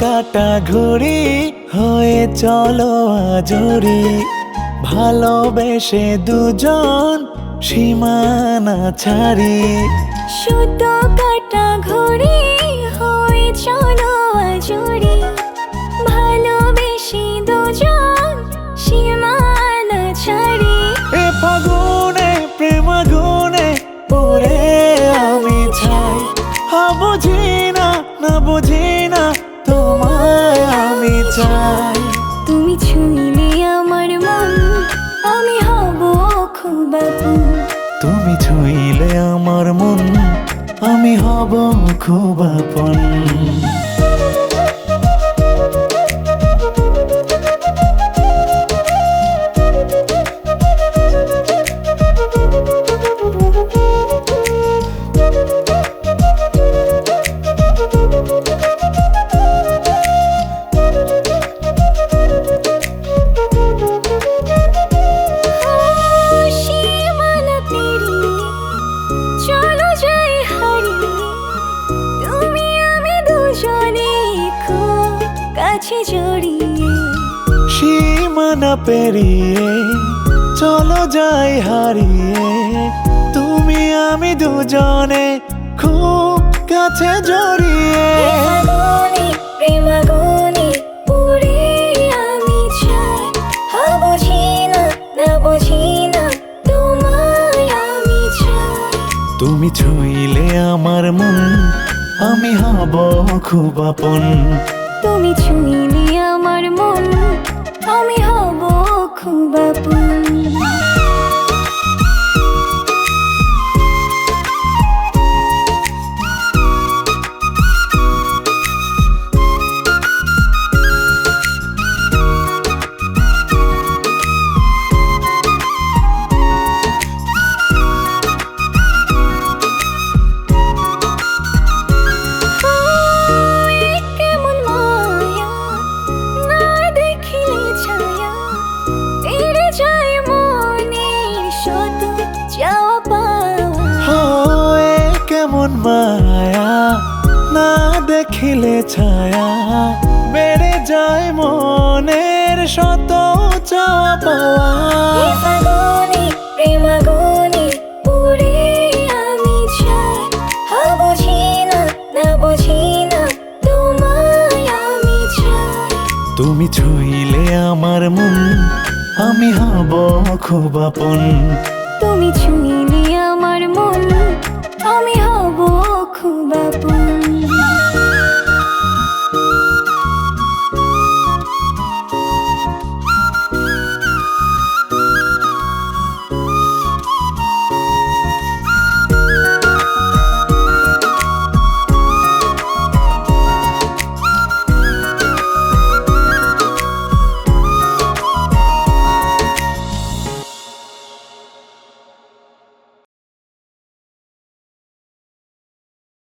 কাটা ঘড়ি হয়ে চলো আজরি। ভালোবেসে দুজন সীমানা ছাড়ি। সুতো কাটা ঘড়ি হয়ে চলো আজুরি। ভালোবেসে দুজন সীমানা ছাড়ি। এ ফাগুনে প্রেমাগুনে পড়ে আমি চাই। হা বুঝি না না বুঝি না তোমায় আমি চাই। তুমি ছুঁইলে আমার মন আমি হব খুব তুমি ছুঁইলে আমার মন আমি হব খুব আপন কাছে জড়িয়ে। সীমানা পেরিয়ে চলো যাই হারিয়ে। তুমি আমি দুজনে খুব কাছে জড়িয়ে। ফাগুনে প্রেমাগুনে আমি চাই। বুঝি না না বুঝি না তোমায় আমি চাই। তুমি ছুঁইলে আমার মন আমি হব খুব আপন। তুমি ছুঁইলে মায়া না দেখিলে ছায়া বেড়ে যায় মনের শত চাই তুমি ছুঁইলে আমার মন আমি হব খুব আপন। তুমি ছুঁই